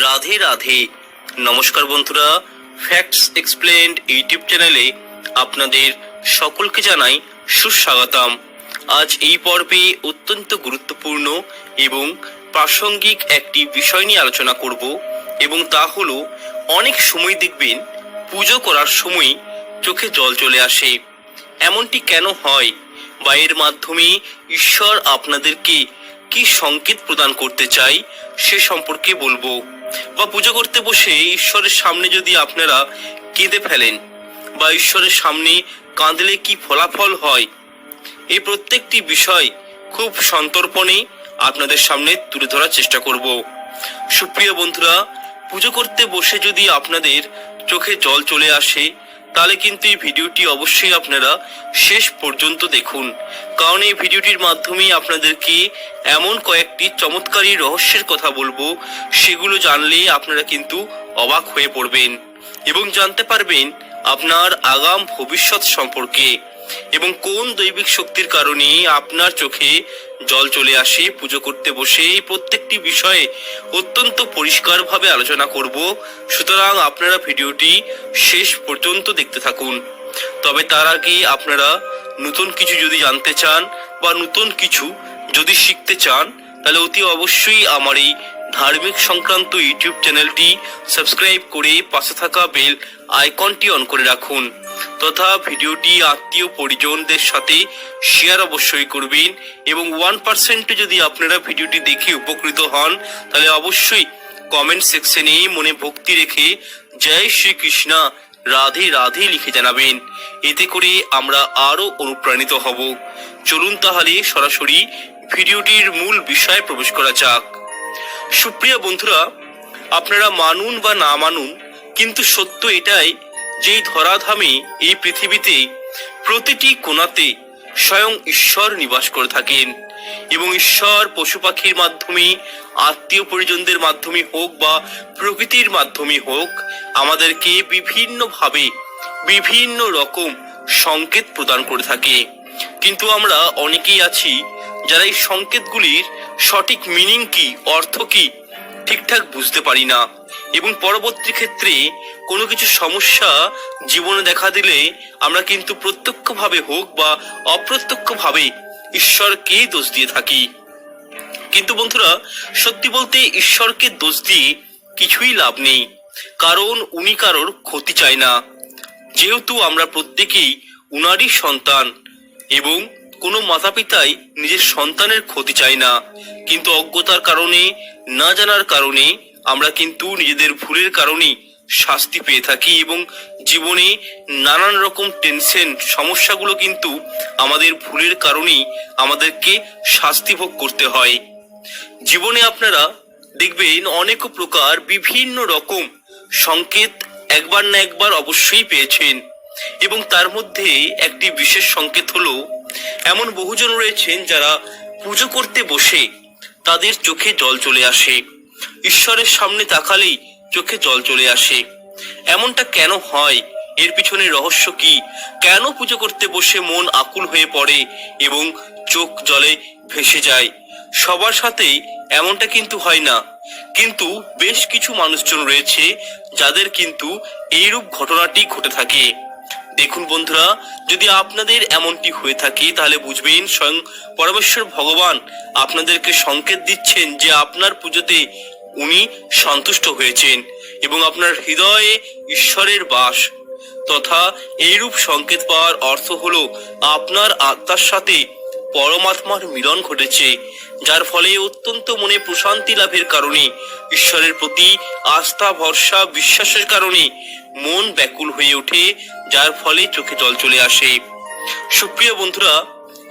রাধে রাধে। নমস্কার বন্ধুরা facts explained YouTube চ্যানেলে আপনাদের সকলকে জানাই সুস্বাগতম। আজ এই পর্বে অত্যন্ত গুরুত্বপূর্ণ এবং প্রাসঙ্গিক একটি বিষয় নিয়ে আলোচনা করব এবং তা হলো, অনেক সময় দেখবেন পুজো করার সময় চোখে জল চলে আসে। এমনটি কেন হয়? বা এর মাধ্যমে ঈশ্বর আপনাদেরকে কি সংকেত প্রদান করতে চাই সে সম্পর্কে বলব। বা পুজো করতে বসে ঈশ্বরের সামনে যদি আপনারা কেঁদে ফেলেন বা ঈশ্বরের সামনে কাঁদলে কি ফলাফল হয়, এই প্রত্যেকটি বিষয় খুব সন্তর্পণে আপনাদের সামনে তুলে ধরার চেষ্টা করব। সুপ্রিয় বন্ধুরা, পুজো করতে বসে যদি আপনাদের চোখে জল চলে আসে তাহলে কিন্তু এই ভিডিওটি অবশ্যই আপনারা শেষ পর্যন্ত দেখুন। কারণ এই ভিডিওটির মাধ্যমেই আপনাদেরকে এমন কয়েকটি চমৎকারী রহস্যের কথা বলব, সেগুলো জানলে আপনারা কিন্তু অবাক হয়ে পড়বেন এবং জানতে পারবেন আপনার আগাম ভবিষ্যৎ সম্পর্কে। এবং কোন দৈবিক শক্তির কারণে আপনার চোখে জল চলে আসে, পুজো করতে বসে, এই প্রত্যেকটি বিষয়ে অত্যন্ত পরিষ্কারভাবে আলোচনা করব। সুতরাং আপনারা ভিডিওটি শেষ পর্যন্ত দেখতে থাকুন। তবে তার আগে আপনারা নতুন কিছু যদি জানতে চান বা নতুন কিছু যদি শিখতে চান, তাহলে অতি অবশ্যই আমার এই ধার্মিক সংক্রান্ত ইউটিউব চ্যানেলটি সাবস্ক্রাইব করে পাশে থাকা বেল আইকনটি অন করে রাখুন। তথা ভিডিওটি আত্মীয় পরিজনদের সাথে শেয়ার অবশ্যই করবেন এবং ওয়ান পার্সেন্ট যদি আপনারা ভিডিওটি দেখে উপকৃত হন, তাহলে অবশ্যই কমেন্ট সেকশনে মনে ভক্তি রেখে জয় শ্রীকৃষ্ণা, রাধে রাধে লিখে জানাবেন। এতে করে আমরা আরও অনুপ্রাণিত হব। চলুন তাহলে সরাসরি ভিডিওটির মূল বিষয়ে প্রবেশ করা যাক। সুপ্রিয় বন্ধুরা, আপনারা মানুন বা না মানুন কিন্তু সত্য এটাই যে ধরাধামে এই পৃথিবীতে প্রতিটি কোণাতে স্বয়ং ঈশ্বর নিবাস করে থাকেন এবং ঈশ্বর পশু পাখির মাধ্যমে, আত্মীয় পরিজনদের মাধ্যমে হোক বা প্রকৃতির মাধ্যমে হোক, আমাদেরকে বিভিন্নভাবে বিভিন্ন রকম সংকেত প্রদান করে থাকে। কিন্তু আমরা অনেকেই আছি যারা এই সংকেতগুলির সঠিক মিনিং কি, অর্থ কি ঠিকঠাক বুঝতে পারি না। এবং পরবর্তী ক্ষেত্রে কোনো কিছু সমস্যা জীবনে দেখা দিলে আমরা কিন্তু প্রত্যক্ষভাবে হোক বা অপ্রত্যক্ষভাবে ঈশ্বরকে দোষ দিয়ে থাকি। কিন্তু বন্ধুরা, সত্যি বলতে ঈশ্বরকে দোষ দিয়ে কিছুই লাভ নেই। কারণ উনি কারোর ক্ষতি চায় না। যেহেতু আমরা প্রত্যেকেই উনারই সন্তান এবং কোনো মাতা পিতাই নিজের সন্তানের ক্ষতি চায় না। কিন্তু অজ্ঞতার কারণে, না জানার কারণে আমরা কিন্তু নিজেদের ভুলের কারণেই শাস্তি পেয়ে থাকি এবং জীবনে নানান রকম টেনশন, সমস্যাগুলো কিন্তু আমাদের ভুলের কারণেই আমাদেরকে শাস্তি ভোগ করতে হয়। জীবনে আপনারা দেখবেন অনেক প্রকার বিভিন্ন রকম সংকেত একবার না একবার অবশ্যই পেয়েছেন। এবং তার মধ্যে একটি বিশেষ সংকেত হলো এমন বহুজন রয়েছেন যারা পুজো করতে বসে তাদের চোখে জল চলে আসে। ঈশ্বরের সামনে তাকালেই চোখে জল চলে আসে। এমনটা কেন হয়? এর পিছনে রহস্য কি? কেন পুজো করতে বসে মন আকুল হয়ে পড়ে এবং চোখ জলে ভেসে যায়? সবার সাথেই এমনটা কিন্তু হয় না। কিন্তু বেশ কিছু মানুষজন রয়েছে যাদের কিন্তু এইরূপ ঘটনাটি ঘটে থাকে। দেখুন বন্ধুরা, যদি আপনাদের এমনটি হয়ে থাকে, তাহলে বুঝবেন স্বয়ং পরমেশ্বর ভগবান আপনাদেরকে সংকেত দিচ্ছেন যে আপনার পুজোতে উনি সন্তুষ্ট হয়েছেন এবং আপনার হৃদয়ে ঈশ্বরের বাস। তথা এইরূপ সংকেত পাওয়ার অর্থ হলো আপনার আত্মার সাথে পরমাত্মার মিলন ঘটেছে, যার ফলে অত্যন্ত মনে প্রশান্তি লাভের কারণে, ঈশ্বরের প্রতি আস্থা, ভরসা, বিশ্বাসের কারণে মন ব্যাকুল হয়ে ওঠে যার ফলে চোখে জল চলে আসে। সুপ্রিয় বন্ধুরা,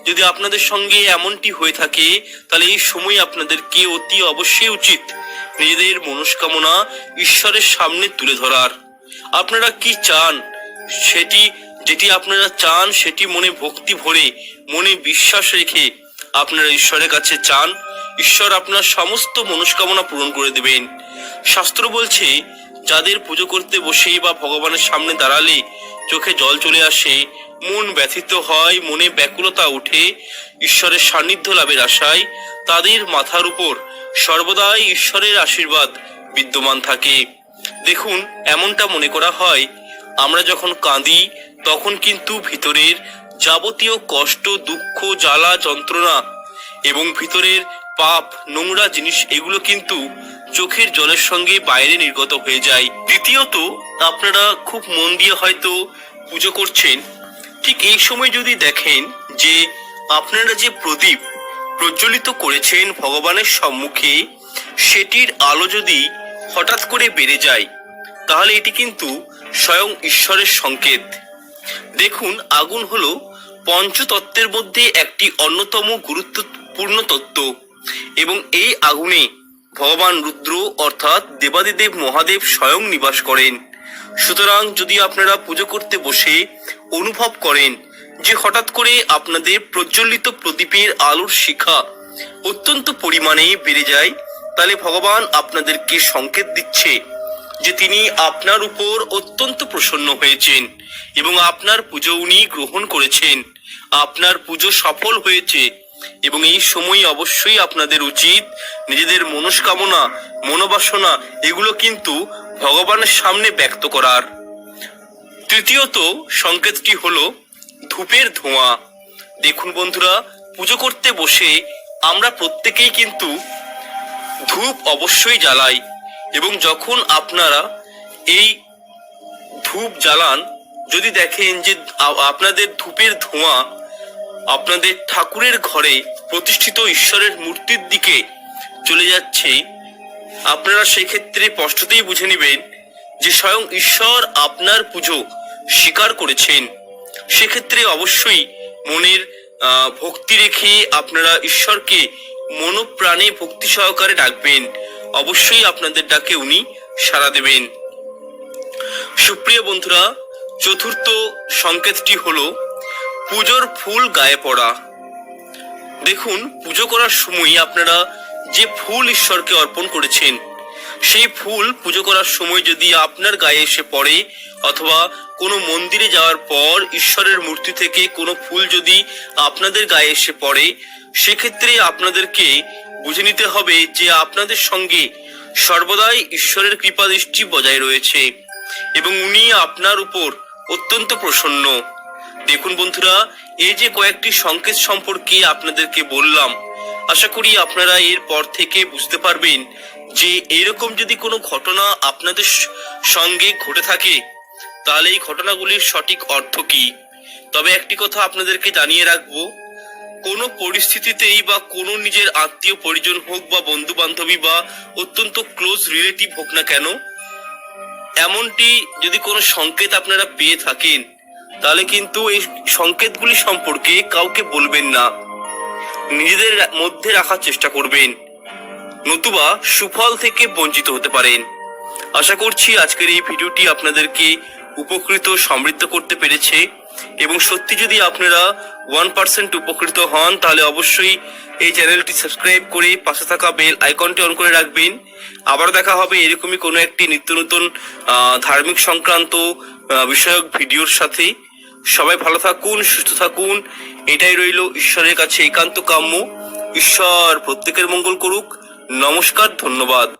যদি আপনাদের সঙ্গে এমনটি হয়ে থাকে, তাহলে এই সময় আপনাদেরকে অতি অবশ্যই উচিত নিজেদের মনস্কামনা ঈশ্বরের সামনে তুলে ধরার। আপনারা কি চান? সেটি, যেটি আপনারা চান, সেটি মনে ভক্তি ভরে, মনে বিশ্বাস রেখে আপনারা ঈশ্বরের কাছে চান। ঈশ্বর আপনার সমস্ত মনস্কামনা পূরণ করে দেবেন। শাস্ত্র বলছে, যাদের পুজো করতে বসে বা ভগবানের সামনে দাঁড়ালে চোখে জল চলে আসে, মন ব্যথিত হয়, মনে ব্যাকুলতা ওঠে, ঈশ্বরের সান্নিধ্য লাভের আশায় তাদের মাথার উপর সর্বদাই ঈশ্বরের আশীর্বাদ বিদ্যমান থাকে। দেখুন, এমনটা মনে করা হয়, আমরা যখন কাঁদি, তখন কিন্তু ভিতরের যাবতীয় কষ্ট, দুঃখ, জ্বালা, যন্ত্রণা এবং ভিতরের পাপ, নোংরা জিনিস, এগুলো কিন্তু চোখের জলের সঙ্গে বাইরে নির্গত হয়ে যায়। দ্বিতীয়ত, আপনারা খুব মন দিয়ে হয়তো পুজো করছেন। ঠিক এই সময় যদি দেখেন যে আপনারা যে প্রদীপ প্রজ্বলিত করেছেন ভগবানের সম্মুখে, সেটির আলো যদি হঠাৎ করে বেড়ে যায়, তাহলে এটি কিন্তু স্বয়ং ঈশ্বরের সংকেত। দেখুন, আগুন হলো পঞ্চতত্ত্বের মধ্যে একটি অন্যতম গুরুত্বপূর্ণ তত্ত্ব। এবং এই আগুনে ভগবান রুদ্র অর্থাৎ দেবাদিদেব মহাদেব স্বয়ং নিবাস করেন। সুতরাং যদি আপনারা পুজো করতে বসে অনুভব করেন যে হঠাৎ করে আপনাদের প্রজ্বলিত প্রদীপের আলোর শিখা অত্যন্ত পরিমাণে বেড়ে যায়, তাহলে ভগবান আপনাদেরকে সংকেত দিচ্ছে যে তিনি আপনার উপর অত্যন্ত প্রসন্ন হয়েছেন এবং আপনার পুজো উনি গ্রহণ করেছেন। আপনার পুজো সফল হয়েছে। এবং এই সময় অবশ্যই আপনাদের উচিত নিজেদের মনস্কামনা, মনোবাসনা এগুলো কিন্তু ভগবানের সামনে ব্যক্ত করার। তৃতীয়ত সংকেতটি হলো ধূপের ধোঁয়া। দেখুন বন্ধুরা, পুজো করতে বসে আমরা প্রত্যেকেই কিন্তু ধূপ অবশ্যই জ্বালাই এবং যখন আপনারা এই ধূপ জ্বালান, যদি দেখেন যে আপনাদের ধূপের ধোঁয়া আপনাদের ঠাকুরের ঘরে প্রতিষ্ঠিত ঈশ্বরের মূর্তির দিকে চলে যাচ্ছে। আপনারা সেক্ষেত্রে স্পষ্টতেই বুঝে নেবেন যে স্বয়ং ঈশ্বর আপনার পুজো স্বীকার করেছেন। সেক্ষেত্রে অবশ্যই মনের ভক্তি রেখে আপনারা ঈশ্বরকে মনোপ্রাণে ভক্তি সহকারে ডাকবেন। অবশ্যই আপনাদের ডাকে উনি সাড়া দেবেন। সুপ্রিয় বন্ধুরা, চতুর্থ সংকেতটি হলো পুজোর ফুল গায়ে পড়া। দেখুন, পুজো করার সময় আপনারা যে ফুল ঈশ্বরকে অর্পণ করেছেন, সেই ফুল পুজো করার সময় যদি আপনার গায়ে এসে পড়ে, অথবা কোনো মন্দিরে যাওয়ার পর ঈশ্বরের মূর্তি থেকে কোনো ফুল যদি আপনাদের গায়ে এসে পড়ে, সেক্ষেত্রে আপনাদেরকে বুঝে নিতে হবে যে আপনাদের সঙ্গে সর্বদাই ঈশ্বরের কৃপা দৃষ্টি বজায় রয়েছে এবং উনি আপনার উপর অত্যন্ত প্রসন্ন। দেখুন বন্ধুরা, এই যে কয়েকটি সংকেত সম্পর্কে আপনাদেরকে বললাম, আশা করি আপনারা এর পর থেকে বুঝতে পারবেন যে এরকম যদি কোনো ঘটনা আপনাদের সঙ্গে ঘটে থাকে, তাহলে এই ঘটনাগুলির সঠিক অর্থ কি? তবে একটি কথা আপনাদেরকে জানিয়ে রাখব, কোনো পরিস্থিতিতেই বা কোনো নিজের আত্মীয় পরিজন হোক বা বন্ধু বান্ধবী বা অত্যন্ত ক্লোজ রিলেটিভ হোক না কেন, এমনটি যদি কোনো সংকেত আপনারা পেয়ে থাকেন তাহলে কিন্তু এই সংকেতগুলি সম্পর্কে কাউকে বলবেন না। নিজেদের মধ্যে রাখার চেষ্টা করবেন। নতুবা সুফল থেকে বঞ্চিত হতে পারেন। আশা করছি আজকের এই ভিডিওটি আপনাদেরকে উপকৃত, সমৃদ্ধ করতে পেরেছে। এবং সত্যি যদি আপনারা ওয়ান পার্সেন্ট উপকৃত হন, তাহলে অবশ্যই এই চ্যানেলটি সাবস্ক্রাইব করে পাশে থাকা বেল আইকনটি অন করে রাখবেন। আবার দেখা হবে এরকমই কোনো একটি নিত্য নতুন ধার্মিক সংক্রান্ত বিষয়ক ভিডিওর সাথে। সবাই ভালো থাকুন, সুস্থ থাকুন। এটাই রইল ঈশ্বরের কাছে একান্ত কাম্য। ঈশ্বর প্রত্যেকের মঙ্গল করুক। নমস্কার, ধন্যবাদ।